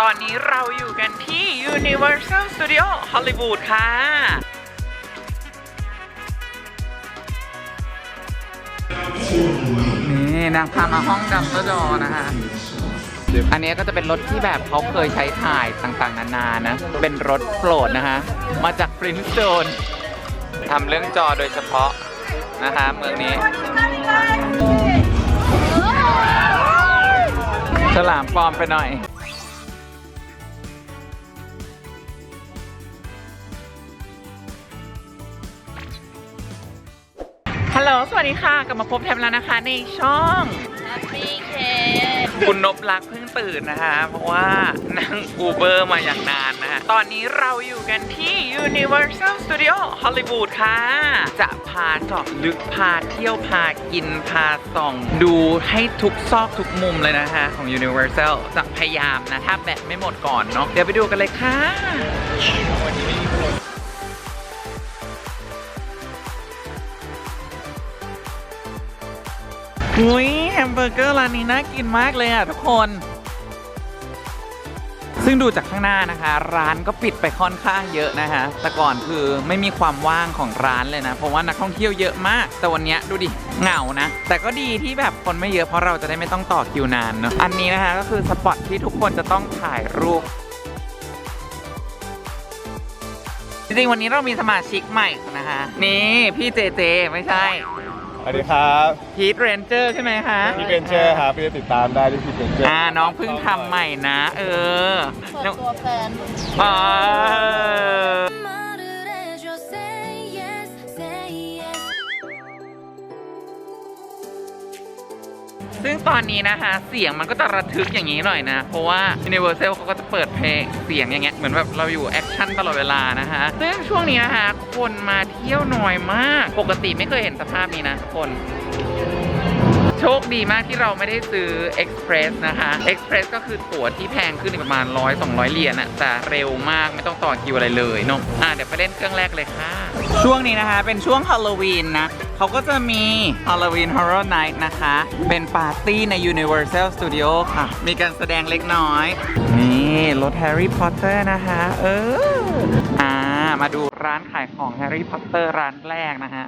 ตอนนี้เราอยู่กันที่ Universal Studio Hollywood ค่ะ นี่นางพามาห้องดัมเบิลดอนะคะ อันนี้ก็จะเป็นรถที่แบบเขาเคยใช้ถ่ายต่างๆ นานานะ เป็นรถโปรดนะคะ มาจากปรินซ์โซนทำเรื่องจอโดยเฉพาะนะคะเมืองนี้ฉลามปลอมไปหน่อย ฮัลโหล สวัสดีค่ะ กลับมาพบแทมแล้วนะคะในช่อง Happy K คุณนบรักเพิ่งตื่นนะคะ เพราะว่านั่งอูเบอร์มาอย่างนานนะะตอนนี้เราอยู่กันที่ Universal Studio Hollywood ค่ะ จะพาเจาะลึกพาเที่ยวพากินพาส่อง ดูให้ทุกซอกทุกมุมเลยนะคะของ Universal จะพยายามนะ ถ้าแบตไม่หมดก่อนเนาะ เดี๋ยวไปดูกันเลยค่ะ อุ้ยแฮมเบอร์เกอร์ร้านนี้น่ากินมากเลยอะทุกคน ซึ่งดูจากข้างหน้านะคะ ร้านก็ปิดไปค่อนข้างเยอะนะคะ แต่ก่อนคือไม่มีความว่างของร้านเลยนะ เพราะว่านักท่องเที่ยวเยอะมาก แต่วันนี้ดูดิเหงานะ แต่ก็ดีที่แบบคนไม่เยอะเพราะเราจะได้ไม่ต้องต่อคิวนานเนาะ อันนี้นะคะก็คือสปอตที่ทุกคนจะต้องถ่ายรูปจริงๆวันนี้เรามีสมาชิกใหม่นะคะ นี่พี่เจเจไม่ใช่ สวัสดีครับพีทเรนเจอร์ใช่ไหมคะพี่เป็นเชอร์ครับพี่จะติดตามได้ที่พี่เป็นเชอร์อ่าน้องเพิ่งทำใหม่นะ เออเปิดตัวแฟน อ่า말 ซึ่งตอนนี้นะคะ เสียงมันก็จะระทึกอย่างนี้หน่อยนะ เพราะว่า Universal เขาก็จะเปิดเพลงเสียงอย่างเงี้ยเหมือนแบบเราอยู่แอคชั่นตลอดเวลานะคะซึ่งช่วงนี้นะคะคนมาเที่ยวน้อยมาก ปกติไม่เคยเห็นสภาพนี้นะคน โชคดีมากที่เราไม่ได้ซื้อ Express นะคะ Express ก็คือตั๋วที่แพงขึ้นประมาณ 100 200 เหรียญอะแต่เร็วมากไม่ต้องต่อคิวอะไรเลยเนาะอะเดี๋ยวไปเล่นเครื่องแรกเลยค่ะ ช่วงนี้นะคะเป็นช่วงฮาโลวีนนะเขาก็จะมี Halloween Horror Night นะคะ เป็นปาร์ตี้ใน Universal Studio ค่ะ มีการแสดงเล็กน้อย นี่รถ Harry Potter นะคะ เออ อ่า มาดูร้านขายของ Harry Potter ร้านแรกนะฮะ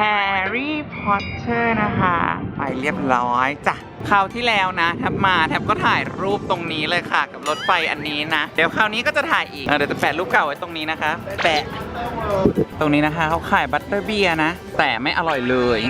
แฮร์รี่พอตเตอร์นะคะ ไปเรียบร้อยจ้ะคราวที่แล้วนะแทบมาแทบก็ถ่ายรูปตรงนี้เลยค่ะ กับรถไฟอันนี้นะ เดี๋ยวคราวนี้ก็จะถ่ายอีกเอเดี๋ยวจะแปะรูปเก่าไว้ตรงนี้นะคะ แปะ ตรงนี้นะคะเขาขายบัตเตอร์เบียนะ แต่ไม่อร่อยเลย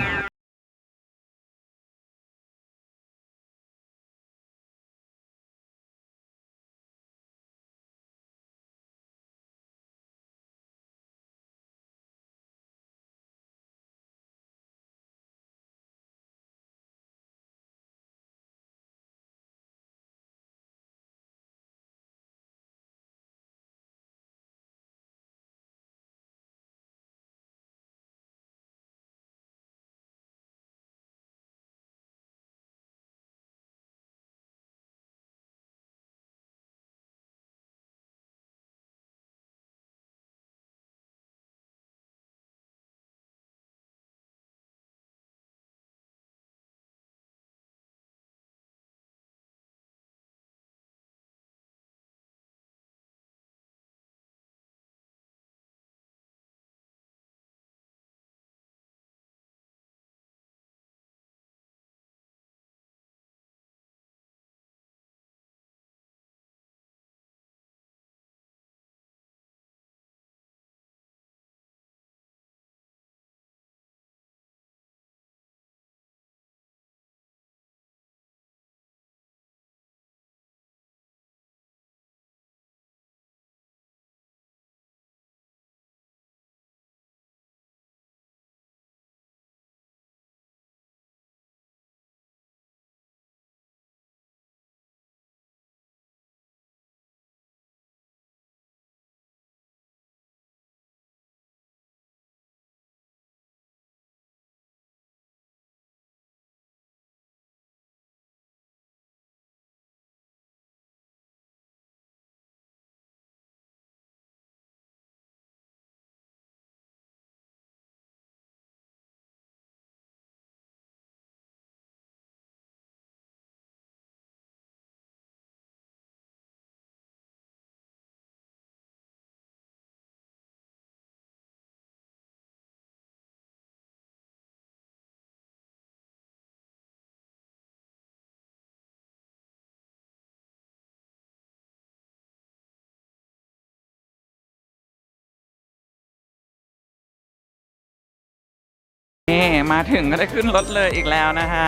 มาถึงก็ได้ขึ้นรถเลยอีกแล้วนะคะ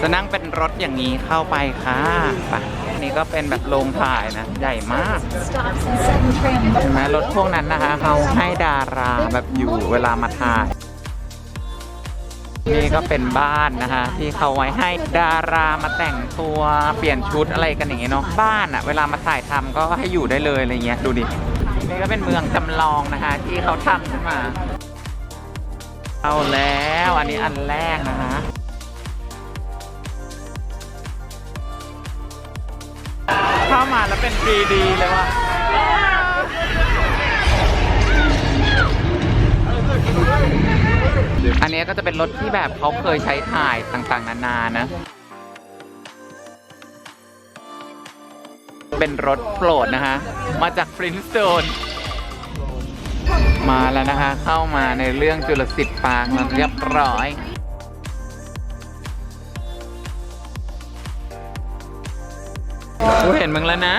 จะนั่งเป็นรถอย่างนี้เข้าไปค่ะไปนี่ก็เป็นแบบโรงถ่ายนะ ใหญ่มากเห็นไหมรถพวกนั้นนะคะเขาให้ดาราแบบอยู่เวลามาถ่ายนี่ก็เป็นบ้านนะคะ ที่เขาไว้ให้ดารามาแต่งตัวเปลี่ยนชุดอะไรกันอย่างเงี้เนาะบ้านอะเวลามาถ่ายทำก็ให้อยู่ได้เลยอะไรเงี้ยดูดินี่ก็เป็นเมืองจำลองนะคะ ที่เขาทำขึ้นมา เอาแล้วอันนี้อันแรกนะคะเข้ามาแล้วเป็น 3D เลยว่ะอันนี้ก็จะเป็นรถที่แบบเขาเคยใช้ถ่ายต่างๆ นานานะ เป็นรถโปรดนะคะมาจากฟรินสโตน มาแล้วนะคะ เข้ามาในเรื่องจุลศิษย์ปาร์คแล้วเรียบร้อยกูเห็นมึงแล้วนะ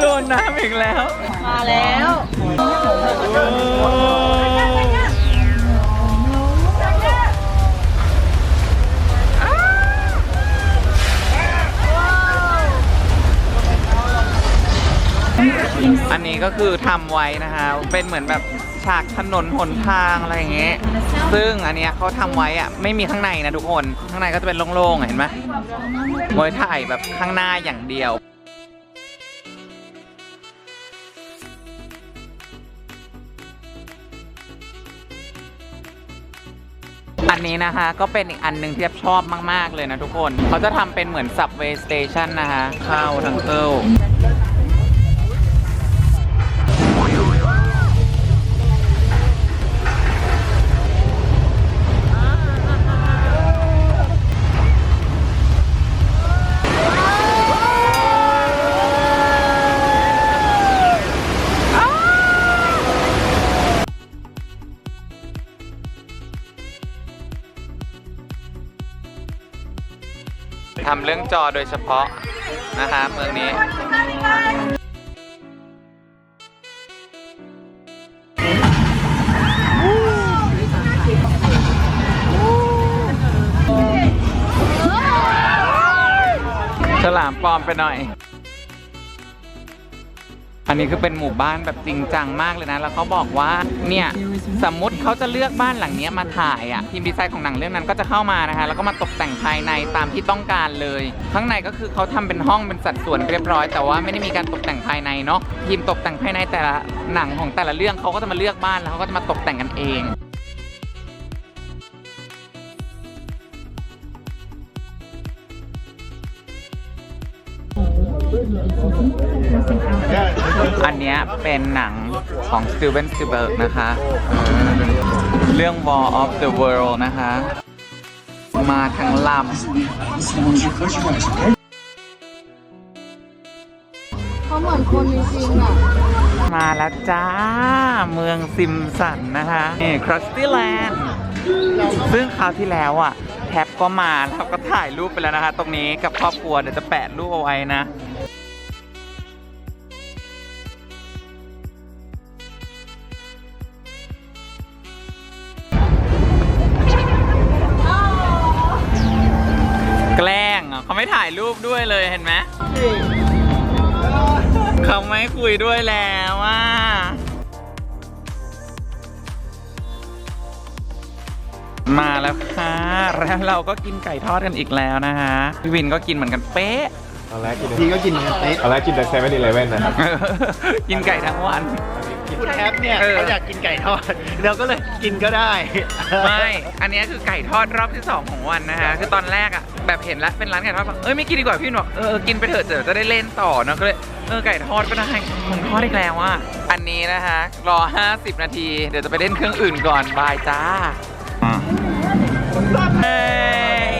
โดนน้ำอีกแล้ว มาแล้ว อันนี้ก็คือทำไว้นะคะ เป็นเหมือนแบบฉากถนนหนทางอะไรอย่างเงี้ย ซึ่งอันเนี้ยเขาทำไว้อะไม่มีข้างในนะทุกคน ข้างในก็จะเป็นโล่งๆ เห็นไหมไว้ถ่ายแบบข้างหน้าอย่างเดียวอันนี้นะคะก็เป็นอีกอันหนึ่งที่ชอบมาก ๆ เลยนะทุกคน เขาจะทำเป็นเหมือน subway station นะคะ เข้าทางเกิล ทำเรื่องจอโดยเฉพาะนะคะเมืองนี้ ฉลามปลอมไปหน่อย อันนี้คือเป็นหมู่บ้านแบบจริงจังมากเลยนะ แล้วเขาบอกว่า เนี่ย สมมติ เขาจะเลือกบ้านหลังนี้มาถ่ายอะทีมดีไซน์ของหนังเรื่องนั้นก็จะเข้ามานะคะแล้วก็มาตกแต่งภายในตามที่ต้องการเลย ข้างในก็คือเขาทำเป็นห้องเป็นสัดส่วนเรียบร้อย แต่ว่าไม่ได้มีการตกแต่งภายในเนาะทีมตกแต่งภายในแต่ละหนังของแต่ละเรื่องเขาก็จะมาเลือกบ้านแล้วเขาก็จะมาตกแต่งกันเอง อันเนี้ยเป็นหนังของสตีเวนส p ิ l เบิร์กนะคะเออเรื่อง War of the World นะคะ มาทั้งลำเขาเหมือนคนจริงๆอะ มาแล้วจ้า เมืองซิมสันนะคะนี่คร u สตี้แลนด์ซึ่งคราวที่แล้วอะ แท็บก็มาแล้วก็ถ่ายรูปไปแล้วนะคะ ตรงนี้กับครอบครัวเดี๋ยวจะแปะรูปเอาไว้นะ ปด้วยเลยเห็นไหมเขาไม่คุยด้วยแล้วว่ามาแล้วค่ะ แล้วเราก็กินไก่ทอดกันอีกแล้วนะคะพี่วินก็กินเหมือนกันเป๊ะตอนแรกกินพี่ก็กินกันเต๊ะตอนแรกกินแต่เซเว่นอีเลเว่นนะครับ กินไก่ทั้งวันคุณแอปเนี่ยเออเขาอยากกินไก่ทอดเราก็เลยกินก็ได้ ไม่ อันนี้คือไก่ทอดรอบที่ 2 ของวันนะคะคือตอนแรกอะ แบบเห็นแล้วเป็นร้านไก่ทอดบอกเอ้ยไม่กินดีกว่าพี่วินบอกเออเออกินไปเถอะเดี๋ยวจะได้เล่นต่อเนอะก็เลยเออไก่ทอดก็ได้ผมทอดอีกแล้วอะอันนี้นะคะรอ 50 นาที เดี๋ยวจะไปเล่นเครื่องอื่นก่อนบายจ้าเฮ้ย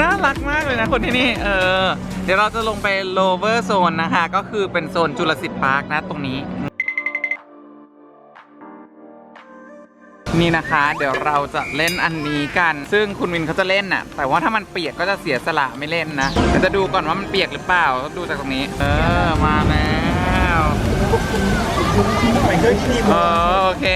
น่ารักมากเลยนะคนที่นี่เออ เดี๋ยวเราจะลงไป lower zone นะคะ ก็คือเป็นโซนจุลศิษย์พาร์คนะตรงนี้ นี่นะคะ เดี๋ยวเราจะเล่นอันนี้กัน ซึ่งคุณวินเขาจะเล่นน่ะ แต่ว่าถ้ามันเปียกก็จะเสียสละไม่เล่นนะเดี๋ยวจะดูก่อนว่ามันเปียกหรือเปล่าดูจากตรงนี้ เออมาแล้วอ๋อโอเค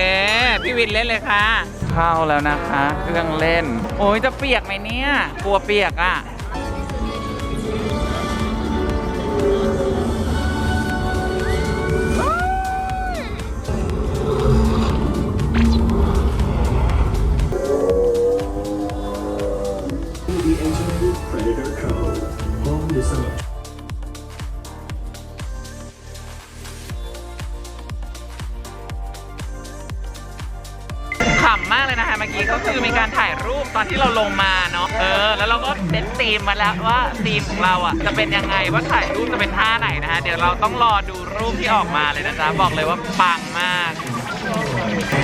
พี่วินเล่นเลยค่ะ เข้าแล้วนะคะ เครื่องเล่น โอ้ยจะเปียกไหมเนี่ยกลัวเปียกอะ่ำมากเลยนะคะเมื่อกี้ก็คือมีการถ่ายรูปตอนที่เราลงมาเนาะเออ แล้วเราก็เซตธีมมาแล้วว่าธีมของเราอะจะเป็นยังไงว่าถ่ายรูปจะเป็นท่าไหนนะคะเดี๋ยวเราต้องรอดูรูปที่ออกมาเลยนะจ๊ะบอกเลยว่าปังมาก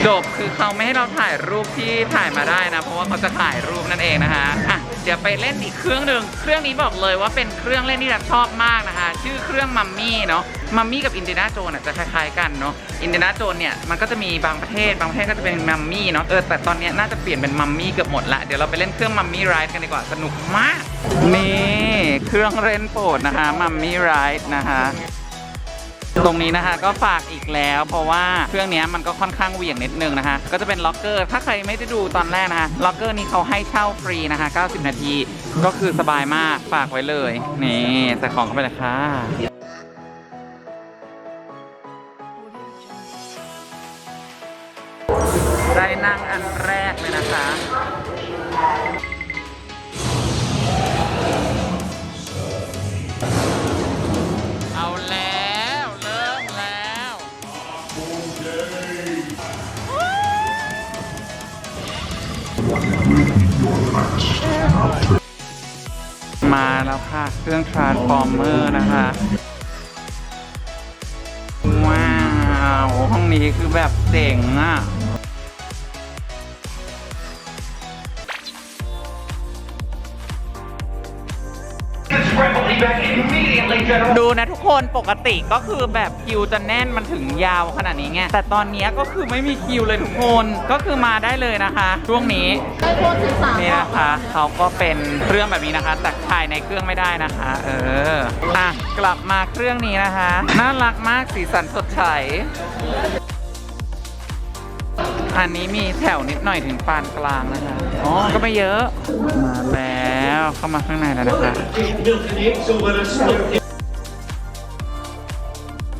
จบคือเขาไม่ให้เราถ่ายรูปที่ถ่ายมาได้นะ เพราะว่าเขาจะถ่ายรูปนั่นเองนะคะอะ เดี๋ยวไปเล่นอีกเครื่องหนึ่งเครื่องนี้บอกเลยว่าเป็นเครื่องเล่นที่เราชอบมากนะคะ ชื่อเครื่องมัมมี่เนาะมัมมี่กับอินเดียนาโจนจะคล้ายๆกันเนาะอินเดียนาโจนเนี่ยมันก็จะมีบางประเทศบางประเทศก็จะเป็นมัมมี่เนาะเออแต่ตอนนี้น่าจะเปลี่ยนเป็นมัมมี่เกือบหมดละเดี๋ยวเราไปเล่นเครื่องมัมมี่ไรด์กันดีกว่าสนุกมากนี่เครื่องเล่นโปรดนะคะมัมมี่ไรด์นะคะ ตรงนี้นะคะก็ฝากอีกแล้ว เพราะว่าเครื่องนี้มันก็ค่อนข้างเหวี่ยงนิดนึงนะคะ ก็จะเป็นล็อกเกอร์ถ้าใครไม่ได้ดูตอนแรกนะคะล็อกเกอร์นี้เขาให้เช่าฟรีนะคะ 90 นาที ก็คือสบายมากฝากไว้เลยนี่ใส่ของเข้าไปเลยค่ะได้นั่งอันแรกเลยนะคะ เครื่องทรานส์ฟอร์เมอร์นะคะ ว้าว ห้องนี้คือแบบเจ๋งอะ ดูนะทุกคนปกติก็คือแบบคิวจะแน่นมันถึงยาวขนาดนี้ไงแต่ตอนเนี้ยก็คือไม่มีคิวเลยทุกคนก็คือมาได้เลยนะคะช่วงนี้ได้โพสต์สื่อสารนี่นะคะเขาก็เป็นเครื่องแบบนี้นะคะ แต่ถ่ายในเครื่องไม่ได้นะคะ เอออะกลับมาเครื่องนี้นะคะน่ารักมากสีสันสดใสอันนี้มีแถวนิดหน่อยถึงปานกลางนะคะ อ๋อ ก็ไม่เยอะ มาแล้ว เข้ามาข้างในแล้วนะคะ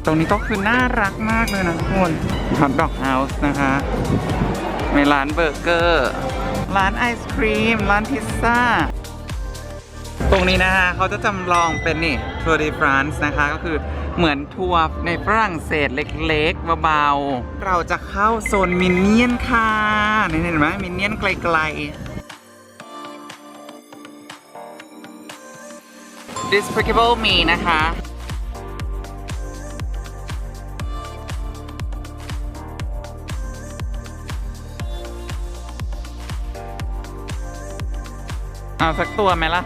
ตรงนี้ก็คือน่ารักมากเลยนะทุกคนฮอตดอกเฮาส์นะคะมีร้านเบอร์เกอร์ ร้านไอศครีม ร้านพิซซ่า ตรงนี้นะคะเขาจะจำลองเป็นนี่ทัวร์ดีฟรานซ์นะคะ ก็คือเหมือนทัวร์ในฝรั่งเศสเล็กๆเบาๆ เราจะเข้าโซนมินเนี่ยนค่ะ เห็นไหมมินเนี่ยนไกลๆ Despicable Me นะคะ เอาสักตัวไหมล่ะ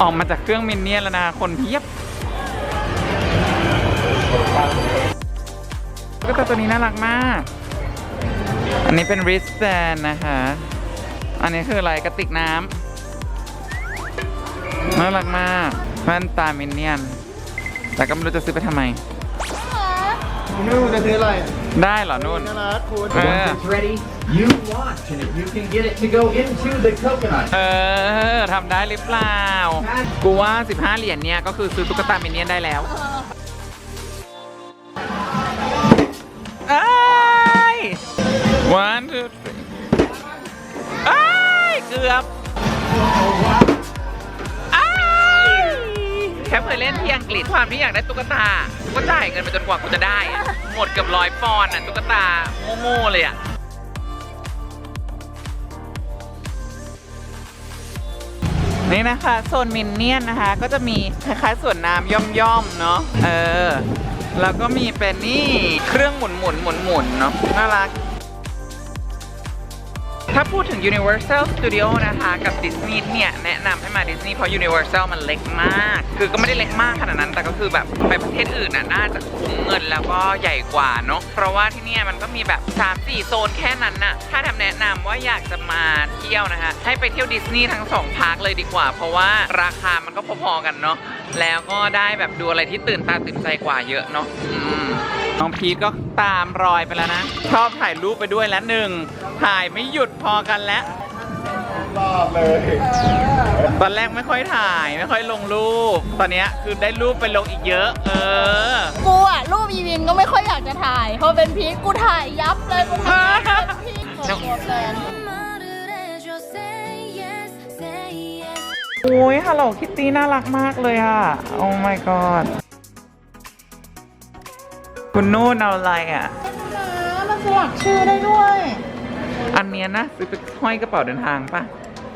ออกมาจากเครื่องมินเนี่ยแล้วนะ คนเพียบ ก็ต่ตัวนี้น่ารักมาก อันนี้เป็น wristband นะคะ อันนี้คืออะไรกระติกน้ำ น่ารักมากแว่นตามินเนี่ยน แต่ก็ไม่รู้จะซื้อไปทำไมนู่นจะซื้ออะไรได้เหรอนุ่น น่ารักคุณ เออ Once it's ready, you watch, and if you can get it to go into the coconut, เออทำได้หรือเปล่า กูว่า 15 เหรียญเนี่ยก็คือซื้อตุ๊กตามินเนี่ยนได้แล้วเอ้ย one two three เอ้ยเกือบ ค่เคยเล่นที่อังกฤษความที่อยากได้ตุ๊กตาก็จ่ายเงินไปจนกว่ากูจะได้ หมดเกือบร้อยปอนด์อะตุ๊กตาโง่ๆเลยอะนี่นะคะโซนมินเนี่ยนนะคะ ก็จะมีคล้ายๆสวนน้ำย่อมๆเนาะเออแล้วก็มีเป็นนี่เครื่องหมุนหมุนหมุนหมุนๆเนาะน่ารัก ถ้าพูดถึง Universal Studio นะคะ กับ Disney เนี่ย แนะนำให้มา Disney เพราะ Universal มันเล็กมาก คือก็ไม่ได้เล็กมากขนาดนั้น แต่ก็คือแบบไปประเทศอื่นน่ะน่าจะคุ้มเงินแล้วก็ใหญ่กว่าเนาะเพราะว่าที่เนี่ยมันก็มีแบบ 3-4 โซนแค่นั้นน่ะ ถ้าทำแนะนำว่าอยากจะมาเที่ยวนะคะ ให้ไปเที่ยวดิสนีย์ทั้งสองพาร์คเลยดีกว่า เพราะว่าราคามันก็พอๆกันเนาะแล้วก็ได้แบบดูอะไรที่ตื่นตาตื่นใจกว่าเยอะเนาะ น้องพีทก็ตามรอยไปแล้วนะ ชอบถ่ายรูปไปด้วยแล้วหนึ่งถ่ายไม่หยุดพอกันแล้วรอบเลย ตอนแรกไม่ค่อยถ่ายไม่ค่อยลงรูป ตอนนี้คือได้รูปไปลงอีกเยอะ เออ กูอะรูปอีวินก็ไม่ค่อยอยากจะถ่ายเพราะเป็นพีทกูถ่ายยับเลยกูถ่ายเป็นพีทหมดเลยอ้ยฮัลโหลคิตตี้น่ารักมากเลยอะ โอ้ my god คุณนู่นเอาอะไรอะมันสลักชื่อได้ด้วย อันเนี้ยนะซื้อไปห้อยกระเป๋าเดินทางปะ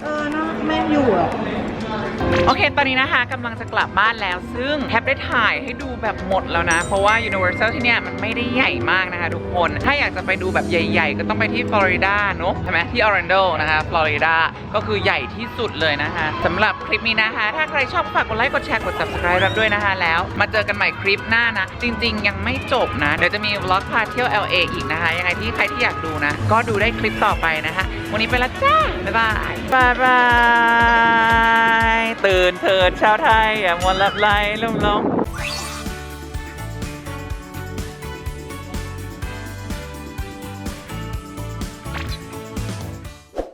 เออนะแม่งอยู่อะ โอเค ตอนนี้นะคะกำลังจะกลับบ้านแล้ว ซึ่งแทบได้ถ่ายให้ดูแบบหมดแล้วนะ เพราะว่า Universal ที่เนี่ยมันไม่ได้ใหญ่มากนะคะทุกคน ถ้าอยากจะไปดูแบบใหญ่ ๆ ก็ต้องไปที่ฟลอริดาเนอะใช่ไหมที่ออร์แลนโดนะคะฟลอริดาก็คือใหญ่ที่สุดเลยนะคะสำหรับคลิปนี้นะคะ ถ้าใครชอบฝากกดไลค์กดแชร์กด subscribe รับด้วยนะคะ แล้ว มาเจอกันใหม่คลิปหน้านะ จริง ๆ ยังไม่จบนะเดี๋ยวจะมีวล็อกพาเที่ยว LA อีกนะคะยังไงที่ใครที่อยากดูนะ ก็ดูได้คลิปต่อไปนะคะวันนี้ไปละจ้าบ๊ายบายบายบาย ตื่นเถิดชาวไทยอย่ามวหลับไหลลุ่มหลง